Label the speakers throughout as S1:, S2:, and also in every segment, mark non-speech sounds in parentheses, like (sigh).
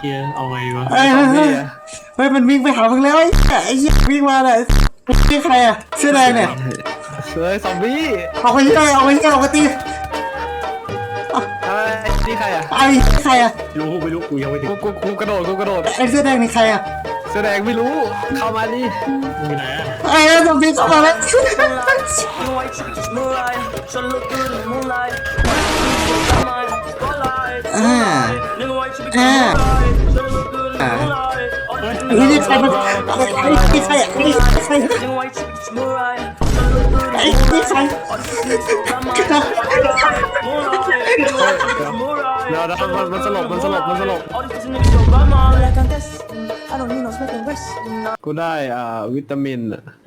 S1: เกียเอาไงวะ
S2: เฮ้ยเฮ้ยเฮ้ยเฮ้ยมันวิ่งไปหามึงแล้วไอ้เหี้ยไอ้เหี้ยวิ่งมาเลยนี่ใครอะเสื้อแดงเนี่ย
S3: เฮ้ยซอมบี้
S2: เอาไปที่ไหนเอาไปที่ไหนเอาไปตี
S3: อะไรนี่ใครอะ
S2: ไอ้ใครอะ
S1: รู้ไม่รู้กูยังไม่ถึง
S3: กูกูกูกระโดดกูกระโดด
S2: ไอ้เสื้อแดงนี่ใครอะ
S3: แสดงไม่รู้เข้ามาดิ
S1: มึงอยู่ไหนอะ
S2: ไอ้ซอมบี้เข้ามาแล้ว
S4: You white chick just moonlight, so look good in the moonlight. อ่าอ่าอ่า
S2: ไม่ใช่มันไม่ใช่ไม่ใช่ไม่ใช่
S3: เดี๋ยวนะมันมันสลบมันสลบมันสลบกูได้อ่าวิตามิน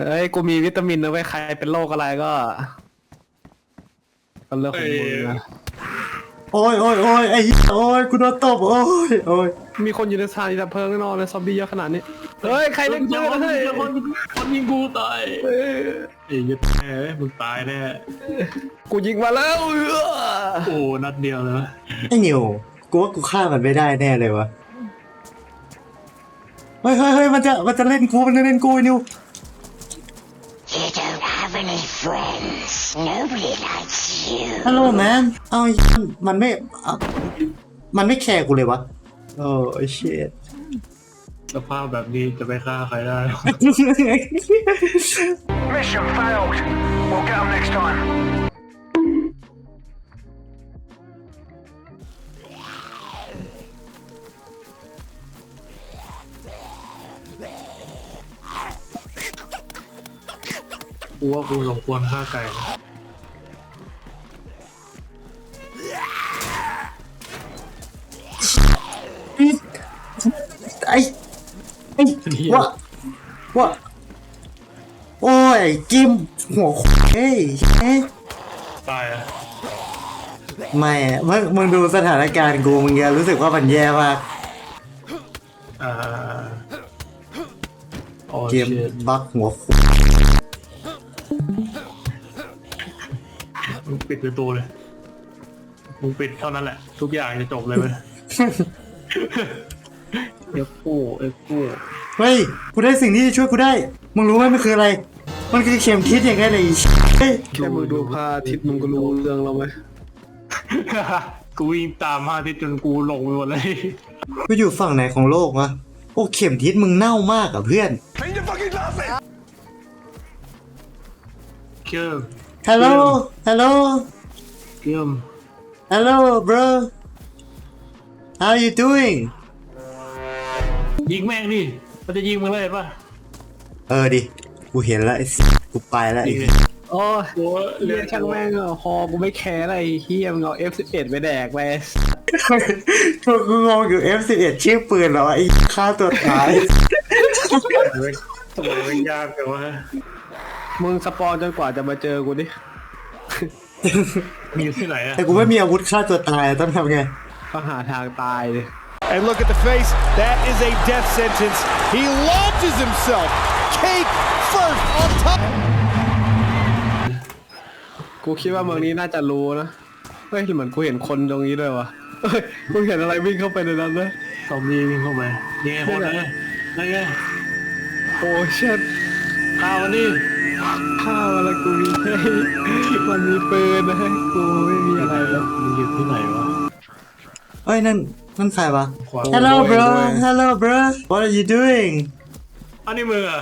S3: เฮ้ยกูมีวิตามินนะเว้ยใครเป็นโรคอะไรก็ ก็เลือกของมึงนะ
S2: โอ้ยโอ้ยโอ้ยไอ้เหี้ยโอ้ยกูโดนตบโอ้ยโอ้ย
S3: มีคนอยู่ในสถานีดับเพลิงแน่นอนเลยซอมบี้เยอะขนาดนี้ เฮ้ย ใครเล่นปืนอะเฮ้ย
S1: คนคนยิงกูตาย
S3: เฮ้ย
S1: ไอ้ยัดแม่มึงตายแน่
S3: กูยิงมาแล้วเอื้อ
S1: โอ้นัดเดียวเลยวะ
S2: ไอ้นิวกูว่ากูฆ่ามันไม่ได้แน่เลยวะเฮ้ยเฮ้ยเฮ้ยมันจะมันจะเล่นกูมันจะเล่นกูไอ้นิว
S5: You don't have any friends. Nobody likes you.
S2: ฮัลโหลแมนเอาไอ้มันไม่เอามันไม่แคร์กูเลยวะโอ้ไอ้เชิด
S1: สภาพแบบนี้จะไปฆ่าใครได้
S6: Mission failed. We'll get them next time.
S1: กูว่ากูสมควรฆ่าไก่นะ
S2: โอ้ยกิมหัวเฮ้ยเฮ้ย
S1: ตายอะ
S2: ไม่อะมึงมึงดูสถานการณ์กูมึงจะรู้สึกว่ามันแย่มาก
S1: อ่าโอ้
S2: เกม
S1: เชี่ย
S2: บักหัว
S1: มึงปิดประตูเลยมึงปิดเท่านั้นแหละ ทุกอย่างจะจบเลยเว้ยเอฟโฟเอฟโฟ
S2: เฮ้ยกูได้สิ่งที่จะช่วยกูได้ มึงรู้ไหมมันคืออะไร มันคือเข็มทิศอย่างไงเลยไอ้เฮ้ย
S3: แค่มึงดูพระอาทิตย์มึงก็รู้เรื่องแล้วไหม
S1: กูวิ่งตามมาที่จนกูหลงไปหมดเลย
S2: กูอยู่ฝั่งไหนของโลกวะโอ้เข็มทิศมึงเน่ามากอะเพื่อน
S6: Clean your fucking glasses!
S1: เชื่อม
S2: ฮัลโหลฮัลโหล
S1: เชื่อม
S2: ฮัลโหล bro how you doing
S1: ยิงแม่งดิมันจะยิงมึงเลยป่ะ
S2: เออดิ กูเห็นแล้วไอ้กูไปแล้วไอ้
S1: ยิงเลย
S3: โอ้ย
S1: โอ้ย
S3: เรียกช่างแม่งอะพอกูไม่แคร์อะไรไอ้เฮียมึงเอา F11 ไปแดกไป
S2: กูกูงงอยู่ F11 ชื่อปืนเหรอไอ้ฆ่าตัวตาย
S1: ทำไมมันยากจังวะ
S3: มึงสปอนจนกว่าจะมาเจอกูดิ
S1: มีอยู่ที่ไหนอะ
S2: แต่กูไม่มีอาวุธฆ่าตัวตายต้องทำไง
S3: ก็หาทางตายเลย
S7: And look at the face. That is a death sentence. He launches himself. Cake first on top.
S3: กูคิดว่าเมืองนี้น่าจะรู้นะ เฮ้ยเหมือนกูเห็นคนตรงนี้ด้วยวะเฮ้ยกูเห็นอะไรวิ่งเข้าไปในนั้นเลย
S1: ซอมบี้วิ่งเข้าไปนี่ไงคนนั้นไงนั่นไง
S3: โอ้เชิด
S1: ข้าวมันนี่
S3: ข้าวอะไรกูมีให้มันมีปืนนะกูไม่มีอะไรแล้ว
S1: มึงอยู่ที่ไหนวะ
S2: เอ้ยนั่นนั่นใครวะ
S1: ขวา
S2: Hello bro Hello bro What are you doing
S1: อันนี้มืออะ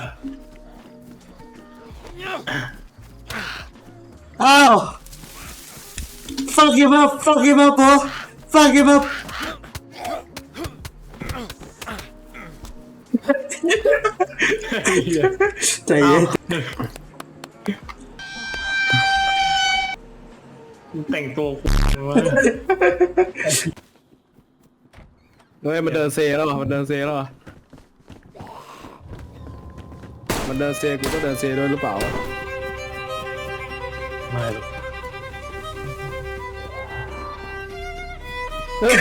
S2: อ้าว Fuck him up Fuck him up bro Fuck him up ใจเย็น
S1: มึงแต่งตัวกูวะ
S3: เฮ้ยมันเดินเซแล้วเหรอมันเดินเซแล้วเหรอ มันเดินเซกูก็เดินเซด้วยหรือเปล่า
S1: ไม่หรอก
S3: เฮ้ย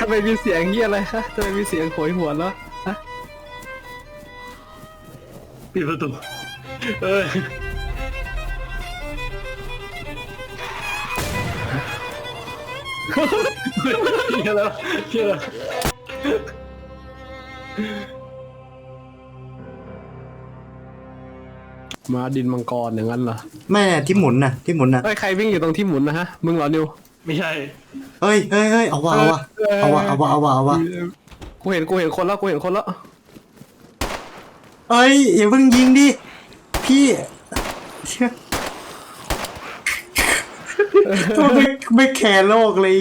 S3: ทำไมมีเสียงเฮียอะไรฮะทำไมมีเสียงโหยหวนแล้วฮะ
S1: ปิดประตูเอ้ยเฮียแล้วเฮียแล้ว
S3: มาดินมังกรอย่างนั้นเหรอ
S2: แม่ที่หมุนน่ะที่หมุนน่ะ
S3: เฮ้ยใครวิ่งอยู่ตรงที่หมุนนะฮะ มึงเหรอนิว
S1: ไม่ใช่
S2: เฮ้ยเฮ้ยเฮ้ยเอาวะเอาวะเอาวะเอาวะเอาวะเอาวะ
S3: กูเห็นกูเห็นคนแล้วกูเห็นคนแล้ว
S2: เอ้ยอย่าเพิ่งยิงดิพี่เชี่ยไม่ไม่แคร์โลกเลย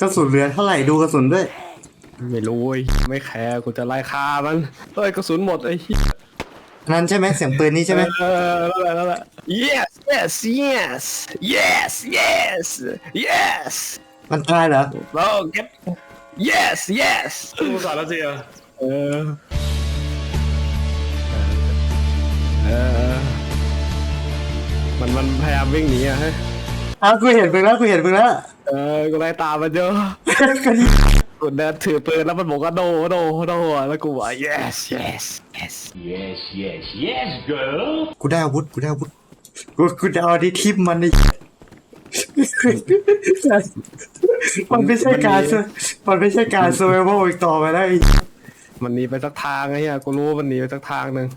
S2: กระสุนเหลือเท่าไหร่ดูกระสุนด้วย
S3: ไม่รู้เว้ยไม่แคร์กูจะไล่ฆ่ามันเฮ้ยกระสุนหมดไอ้เหี้ย
S2: นั่นใช่ไหมเสียงปืนนี่ใช่ไหม
S3: เออแล้วแหละแล้วแหละ yes yes yes yes yes yes
S2: มันตายเหรอ
S3: bro get yes yes
S1: ภาษารัสเซีย
S3: เออเออมันมันพยายามวิ่งหนีอะเฮ้ย
S2: อ้าวกูเห็นมึงแล้วกูเห็นมึงแล้ว
S3: เออกูไล่ตามมันเยอะ
S2: ก็นี่
S3: กูเดินถือปืนแล้วมันบอกว่าโดโดโดอะแล้วกูบอก yes yes yes
S2: กูได้อาวุธกูได้อาวุธกูกูจะเอาดิทิมมันในมันไม่ใช่การเซมันไม่ใช่การเซอร์ไวโอีกต่อไปแล้วไอ้
S3: มันหนีไปสักทางไอ้เหี้ยกูรู้ว่ามันหนีไปสักทางหนึ่ง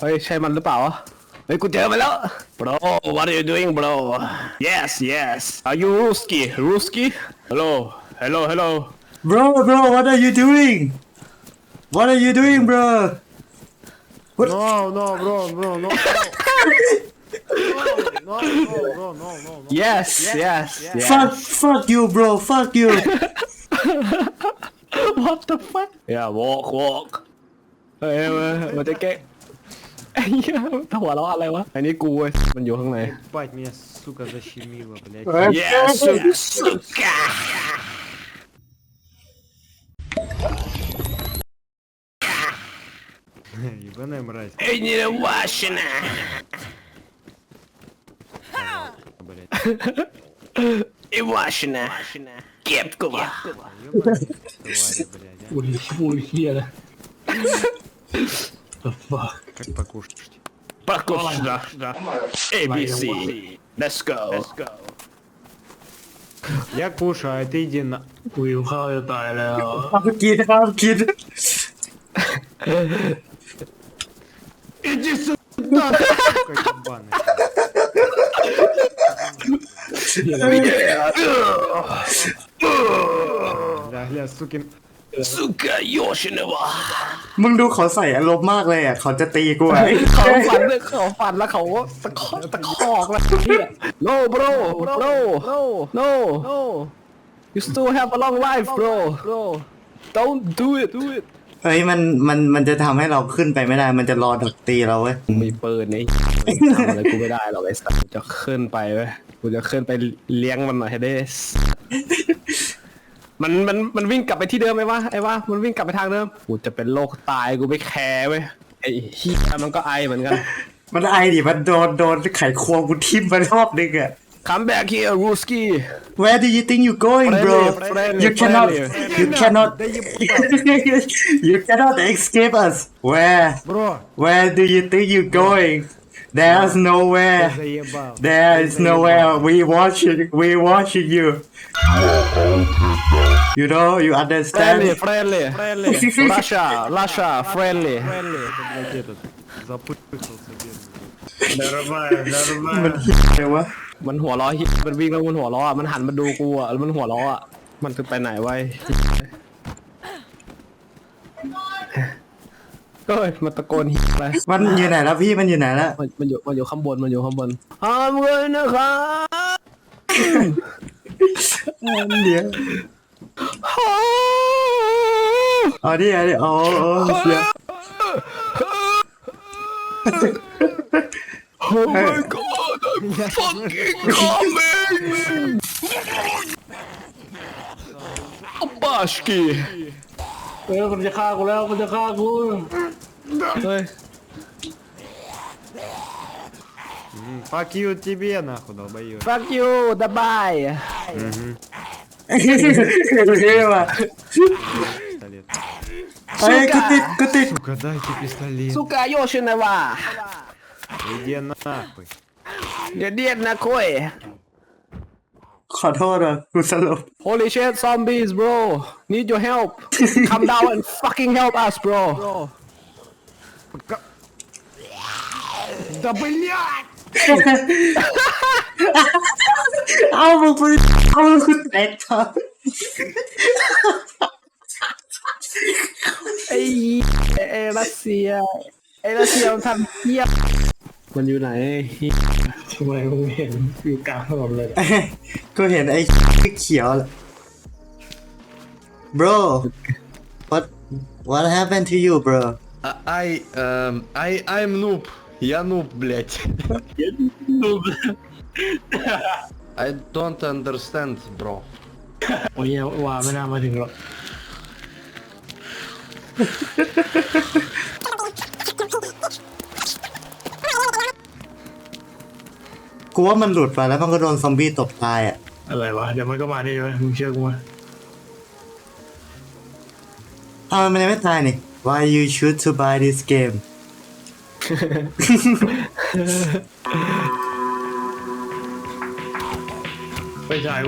S3: เฮ้ยใช่มันหรือเปล่า Hey, Kutemela! Bro, what are you doing, bro? Yes, yes. Are you Ruski? Ruski? Hello, hello, hello.
S2: Bro, bro, what are you doing? What are you doing, bro? What?
S7: No, no, bro, bro, no. no. No, no, no, no.
S3: Yes, yes,
S2: Fuck, fuck you, bro. Fuck you. (laughs)
S3: what the fuck? Yeah, walk, walk. Hey, what the cake? ไอ้เหี้ยถ้าหัวเราะอะไรวะอันนี้กูเว้ยมันอยู่ข้างใน
S7: Ебать, меня, сука, защемило, блядь.
S3: yes suka
S7: Ебаная мразь,
S3: эй не вашина
S7: блядь.
S3: Ивашина Кепкова
S7: Ебаная тварь, блядь, а.
S1: อุ้ยอุ้ยเฮียเลย The fuck
S7: Как покушать?
S3: Покушна ABC Let's go Let's go
S7: Я кушаю, а ты иди на...
S1: กูหิวข้าวจะตายแล้ว
S2: ห้ามกินห้ามกิน (laughs)
S7: Иди сюда! Сука, ебаный. Гля, (laughs) гля, сукин...
S3: สุกะโยชินะวะ
S2: มึงดูเขาใส่อารมณ์มากเลยอะ เขาจะตีกูไอ้
S3: เขาฟันเลยเขาฟันแล้วเขาตะคอกตะคอกแล้วโน bro bro no no no you still have a long life bro don't do it
S2: เฮ้ยมันมันมันจะทำให้เราขึ้นไปไม่ได้ มันจะรอถักตีเราเว้ย
S3: มีปืนนี่ทำอะไรกูไม่ได้หรอกไอ้สัสจะขึ้นไปเว้ยกูจะขึ้นไปเลี้ยงมันหน่อยให้ได้ มันมันมันวิ่งกลับไปที่เดิมไหมวะไอ้วะมันวิ่งกลับไปทางเดิมกูจะเป็นโรคตายกูไม่แคร์เว้ยไอ้เฮียมันก็ไอเหมือนกัน
S2: มันไอดิมันโดนโดนไขควงกูทิ่มไปรอบนึงอะ
S3: Come back here, Ruski.
S2: Where do you think you're going, bro? You cannot, you cannot, you cannot escape us. Where?
S7: Bro.
S2: Where do you think you're going? There's nowhere
S7: заебал.
S2: There is nowhere we watching we watching you You know you understand
S3: friendly friendly Russia Russia friendly
S7: Фрэнли, это, блядь, этот, запутался, бедный.
S1: เดินมาเดินมา
S2: มันเหี้ยอะไรวะ
S3: มันหัวล้อฮิมันวิ่งแล้วมันหัวล้ออ่ะมันหันมาดูกูอ่ะแล้วมันหัวล้ออ่ะมันจะไปไหนไว้ เฮ้ยมันตะโกนฮิอะไร
S2: มันอยู่ไหนแล้วพี่มันอยู่ไหนแล้ว
S3: มันมันอยู่มันอยู่ข้างบนมันอยู่ข้างบนห้ามเลยนะครับ
S2: เดี๋ยวเอาดิเอาดิโอ้โอ้เสีย
S3: Oh my god I'm fucking coming บาชกี
S1: เออมันจะฆ่ากูแล้วมันจะฆ่ากู
S3: เฮ้ย
S7: М, Fuck you тебе, нахуй, долбоёб.
S3: fuck you ดบาย
S2: เท่ว่ะ
S7: Пистолет.
S2: เฮ้ยกูติดกูติด
S7: Сука, дайте пистолет.
S3: สุกาโยชินะวะ
S7: Иди нахуй.
S3: เดี๋ยวเดียนนะคุย
S2: ขอโทษอ่ะกูสลบ
S3: Holy shit zombies bro need your help come down and fucking help us bro Да блядь!
S2: เอามึงไปเอามึงกูแตกท่อ
S3: ไอ้ไอ้รัสเซียไอ้รัสเซียมันทำเหี้ยมันอยู่ไหน
S1: ทำไมมึงเห็นอยู่กลางถนนเลย
S2: กูเห็นไอ้เขียวแหละ bro what what happened to you bro
S8: I um I I'm noob. Я noob, блядь. I don't understand, bro.
S1: โอ้ยว่าไม่น่ามาถึงหรอก
S2: กูว่ามันหลุดไปแล้วมันก็โดนซอมบี้ตบตายอ่ะ
S1: อะไรวะ เดี๋ยวมันก็มานี่ใช่ไหมมึงเชื่อกูไหม
S2: ทำไมมันยังไม่ตายนี่ Why you choose to buy this game
S1: ไปฉาย